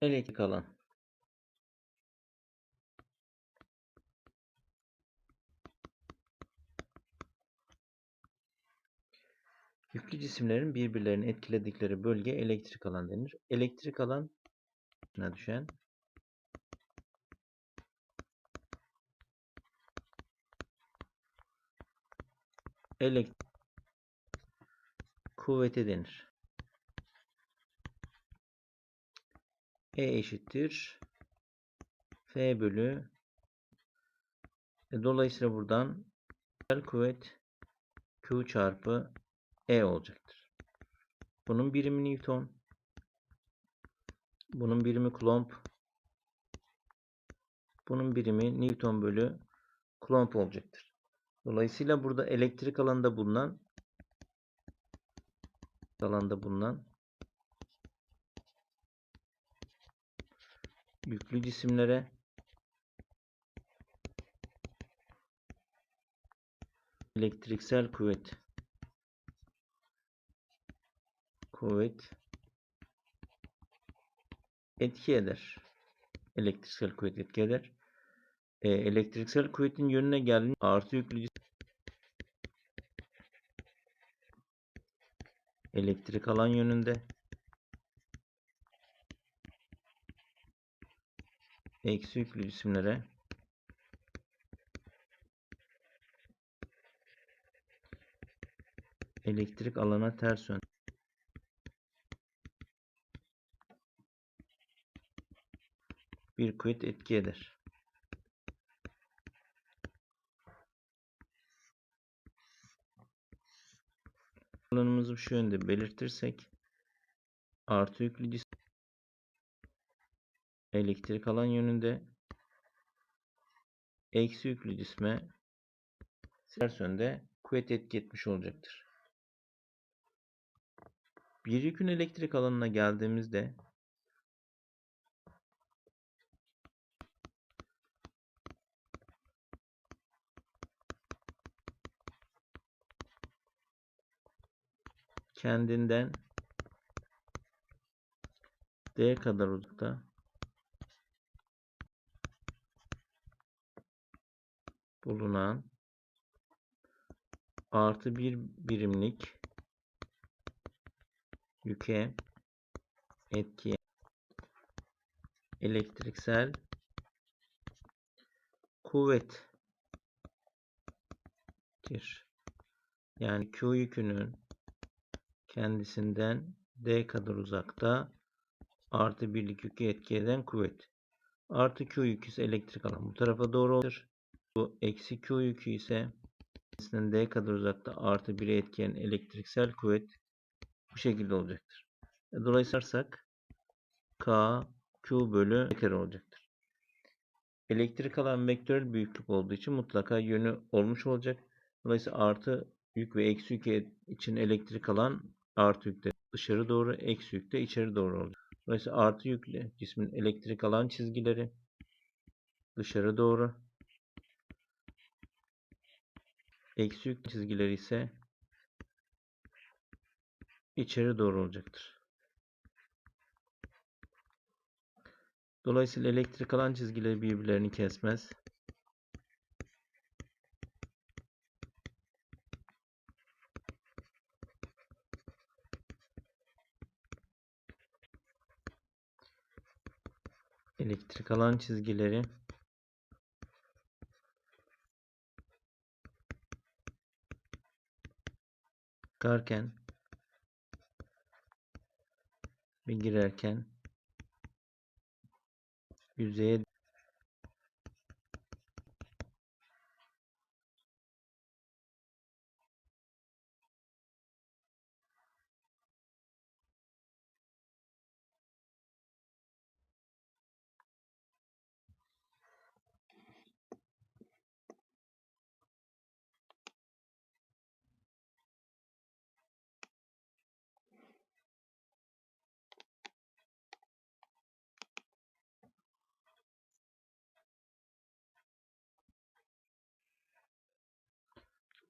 Elektrik alan. Yüklü cisimlerin birbirlerini etkiledikleri bölge elektrik alan denir. Elektrik alan düşen elektrik kuvveti denir. E eşittir F bölü e, dolayısıyla buradan kuvvet Q çarpı E olacaktır. Bunun birimi Newton. Bunun birimi Coulomb. Bunun birimi Newton bölü Coulomb olacaktır. Dolayısıyla burada elektrik alanında bulunan alanda bulunan yüklü cisimlere elektriksel kuvvet kuvvet etki eder. Elektriksel kuvvet etki eder. E, elektriksel kuvvetin yönüne geldiğinde artı yüklü elektrik alan yönünde eksi yüklü cisimlere elektrik alana ters yön bir kuvvet etki eder. Alanımızı şu yönde belirtirsek artı yüklü cisim elektrik alan yönünde eksi yüklü cisme ters yönde kuvvet etki etmiş olacaktır. Bir yükün elektrik alanına geldiğimizde kendinden D kadar uzakta bulunan artı bir birimlik yüke etki elektriksel kuvvettir. Yani Q yükünün kendisinden D kadar uzakta artı birlik yükü etki eden kuvvet. Artı Q yükü ise elektrik alan bu tarafa doğru olur. Bu eksi Q yükü ise kendisinden D kadar uzakta artı 1'e etkileyen elektriksel kuvvet bu şekilde olacaktır. E, dolayısıyla K Q bölü R kare olacaktır. Elektrik alan vektörel büyüklük olduğu için mutlaka yönü olmuş olacak. Dolayısıyla artı yük ve eksi yük için elektrik alan artı yükte dışarı doğru, eksi yükte içeri doğru olacak. Dolayısıyla artı yüklü cismin elektrik alan çizgileri dışarı doğru. Eksi yük çizgileri ise içeri doğru olacaktır. Dolayısıyla elektrik alan çizgileri birbirlerini kesmez. elektrik alan çizgileri çıkarken ve girerken yüzeye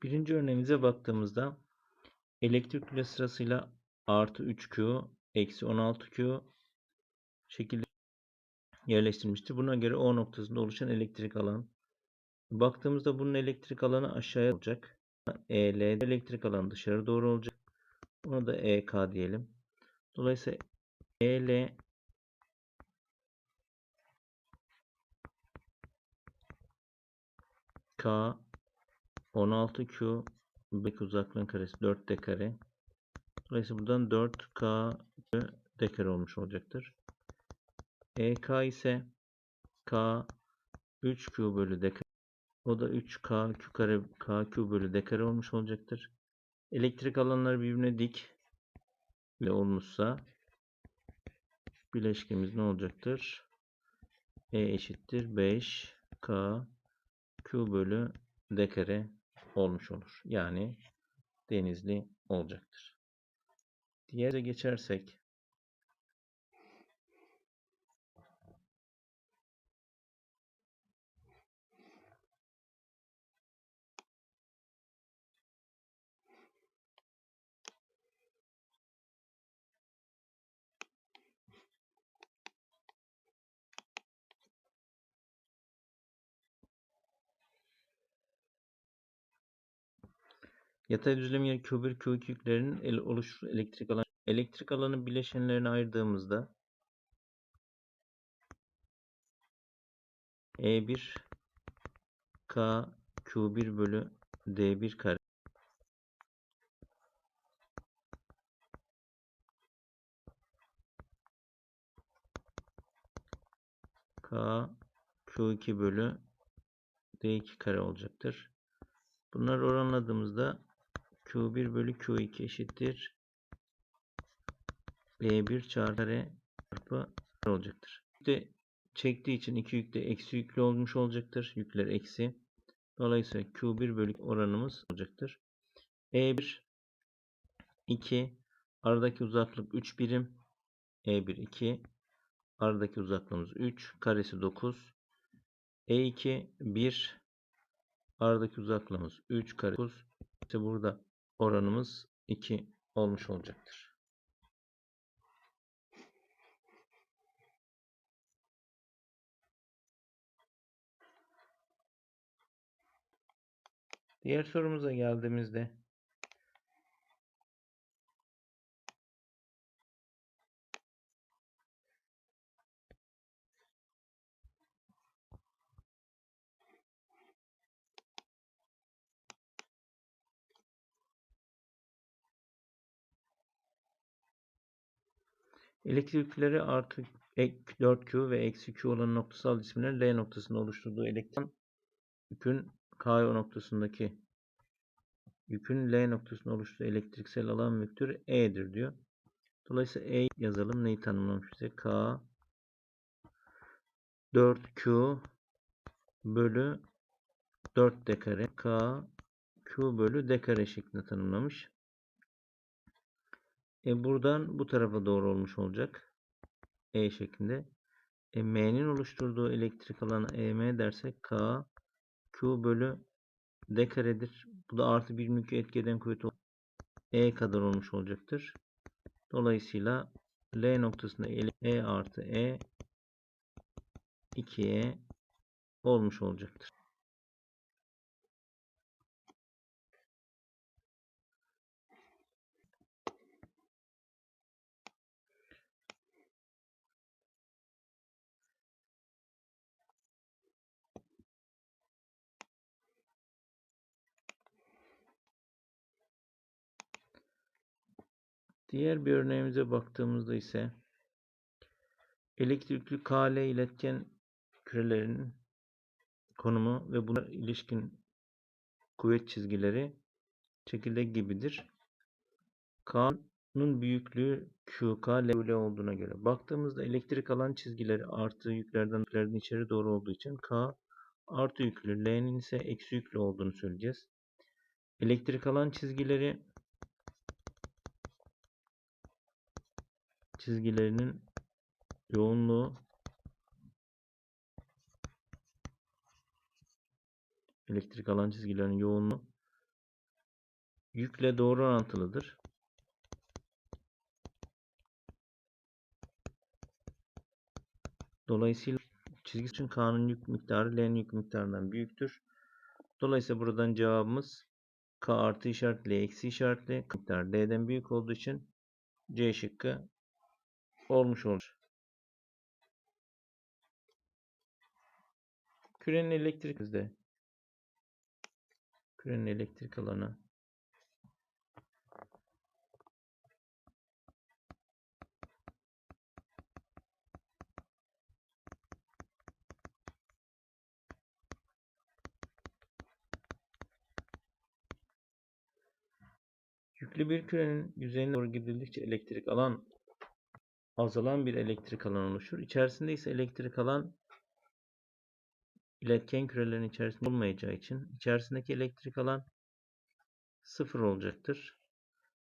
Birinci örneğimize baktığımızda elektrik kütle sırasıyla artı 3Q, eksi 16Q şekilde yerleştirilmiştir. Buna göre O noktasında oluşan elektrik alan. Baktığımızda bunun elektrik alanı aşağıya olacak. EL elektrik alanı dışarı doğru olacak. Ona da EK diyelim. Dolayısıyla EL K 16Q bek uzaklığın karesi 4D kare. Dolayısıyla buradan 4K D kare olmuş olacaktır. EK ise K 3Q bölü D kare. O da 3K Q kare KQ bölü D kare olmuş olacaktır. Elektrik alanları birbirine dik ile olmuşsa bileşkemiz ne olacaktır? E eşittir 5 K Q bölü D kare olmuş olur. Yani denizli olacaktır. Diğere geçersek Yatay düzlem yer Q1, Q2 yüklerinin el oluşturduğu elektrik alanı. Elektrik alanı bileşenlerine ayırdığımızda E1 K Q1 bölü D1 kare K Q2 bölü D2 kare olacaktır. Bunları oranladığımızda Q1 bölü Q2 eşittir. B1 çarpı çarpı olacaktır. Yükte çektiği için iki yükte eksi yüklü olmuş olacaktır. Yükler eksi. Dolayısıyla Q1 bölü oranımız olacaktır. E1 2 aradaki uzaklık 3 birim. E1 2 aradaki uzaklığımız 3 karesi 9. E2 1 aradaki uzaklığımız 3 kare 9. İşte burada oranımız 2 olmuş olacaktır. Diğer sorumuza geldiğimizde Elektrikleri artı 4Q ve eksi Q olan noktasal cisimlerin L noktasında oluşturduğu elektron yükün K noktasındaki yükün L noktasında oluşturduğu elektriksel alan vektörü E'dir diyor. Dolayısıyla E yazalım. Neyi tanımlamış bize? K 4Q bölü 4 D kare K Q bölü D kare şeklinde tanımlamış. E buradan bu tarafa doğru olmuş olacak. E şeklinde. E, M'nin oluşturduğu elektrik alanı EM dersek K Q bölü D karedir. Bu da artı bir mülkü etkeden kuvvet E kadar olmuş olacaktır. Dolayısıyla L noktasında E artı E 2E olmuş olacaktır. Diğer bir örneğimize baktığımızda ise elektrikli KL iletken kürelerinin konumu ve buna ilişkin kuvvet çizgileri çekirdek gibidir. K'nın büyüklüğü QK L olduğuna göre baktığımızda elektrik alan çizgileri artı yüklerden yüklerden içeri doğru olduğu için K artı yüklü L'nin ise eksi yüklü olduğunu söyleyeceğiz. Elektrik alan çizgileri çizgilerinin yoğunluğu elektrik alan çizgilerinin yoğunluğu yükle doğru orantılıdır. Dolayısıyla çizgi için K'nın yük miktarı L'nin yük miktarından büyüktür. Dolayısıyla buradan cevabımız K artı işaretli, eksi işaretli. Miktar L'den büyük olduğu için C şıkkı olmuş olur. Kürenin elektrik hızı Kürenin elektrik alanı Yüklü bir kürenin yüzeyine doğru gidildikçe elektrik alan azalan bir elektrik alan oluşur. İçerisinde ise elektrik alan iletken kürelerin içerisinde olmayacağı için içerisindeki elektrik alan sıfır olacaktır.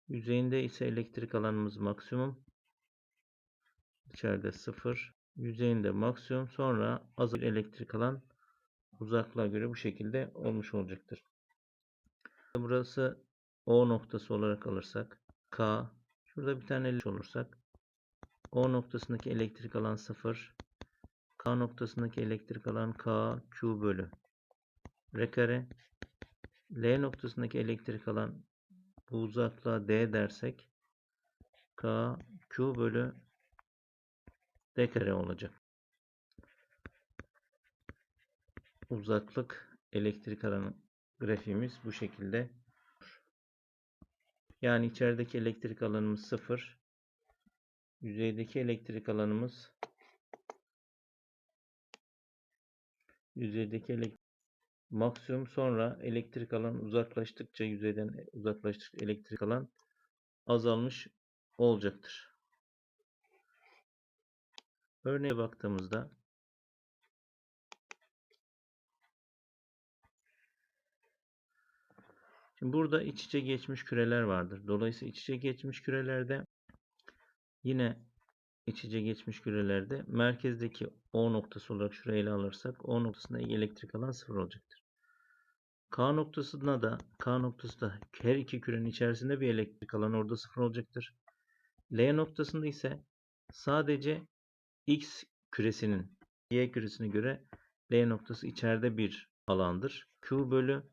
Yüzeyinde ise elektrik alanımız maksimum. İçeride sıfır. Yüzeyinde maksimum. Sonra az bir elektrik alan uzaklığa göre bu şekilde olmuş olacaktır. Burası O noktası olarak alırsak K. Şurada bir tane olursak O noktasındaki elektrik alan sıfır. K noktasındaki elektrik alan K Q bölü R kare. L noktasındaki elektrik alan bu uzaklığa D dersek K Q bölü D kare olacak. Uzaklık elektrik alanı grafiğimiz bu şekilde. Yani içerideki elektrik alanımız sıfır. Yüzeydeki elektrik alanımız yüzeydeki elektrik maksimum sonra elektrik alan uzaklaştıkça yüzeyden uzaklaştıkça elektrik alan azalmış olacaktır. Örneğe baktığımızda Şimdi burada iç içe geçmiş küreler vardır. Dolayısıyla iç içe geçmiş kürelerde yine iç içe geçmiş kürelerde merkezdeki O noktası olarak şurayı ele alırsak O noktasında elektrik alan sıfır olacaktır. K noktasında da K noktası da her iki kürenin içerisinde bir elektrik alan orada sıfır olacaktır. L noktasında ise sadece X küresinin Y küresine göre L noktası içeride bir alandır. Q bölü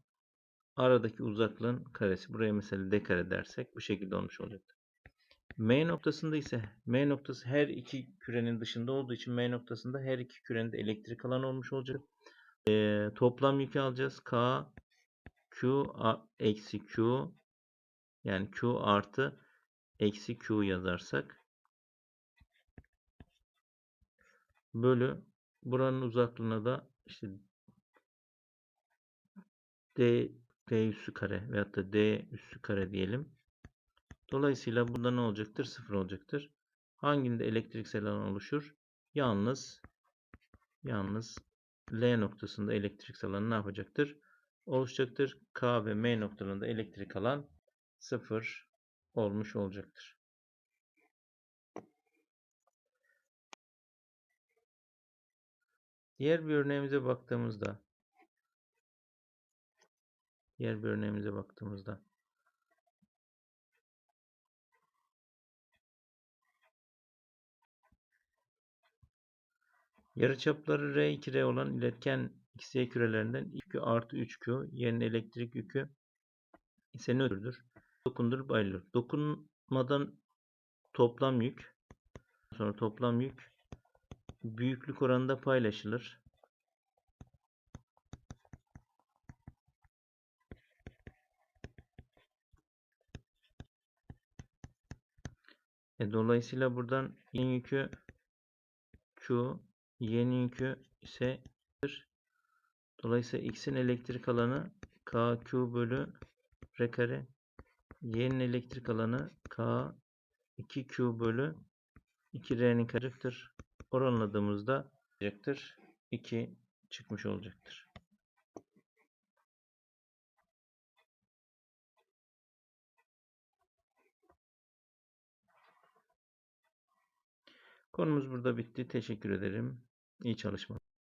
aradaki uzaklığın karesi. Buraya mesela d kare dersek bu şekilde olmuş olacaktır. M noktasında ise M noktası her iki kürenin dışında olduğu için M noktasında her iki kürenin de elektrik alanı olmuş olacak. Ee, toplam yükü alacağız. K Q eksi Q yani Q artı eksi Q yazarsak bölü buranın uzaklığına da işte D D üssü kare veyahut da D üssü kare diyelim. Dolayısıyla burada ne olacaktır? Sıfır olacaktır. Hanginde elektriksel alan oluşur? Yalnız yalnız L noktasında elektriksel alan ne yapacaktır? Oluşacaktır. K ve M noktalarında elektrik alan sıfır olmuş olacaktır. Diğer bir örneğimize baktığımızda Diğer bir örneğimize baktığımızda Yarıçapları R2R olan iletken XY kürelerinden 2Q artı 3Q yerine elektrik yükü ise nötrdür. Dokundurup ayrılır. Dokunmadan toplam yük sonra toplam yük büyüklük oranında paylaşılır. E, dolayısıyla buradan yükü Q, y'nin yükü ise Dolayısıyla x'in elektrik alanı KQ bölü R kare. Y'nin elektrik alanı K 2Q bölü 2R'nin karedir. Oranladığımızda olacaktır. 2 çıkmış olacaktır. Konumuz burada bitti. Teşekkür ederim. İyi çalışmalar.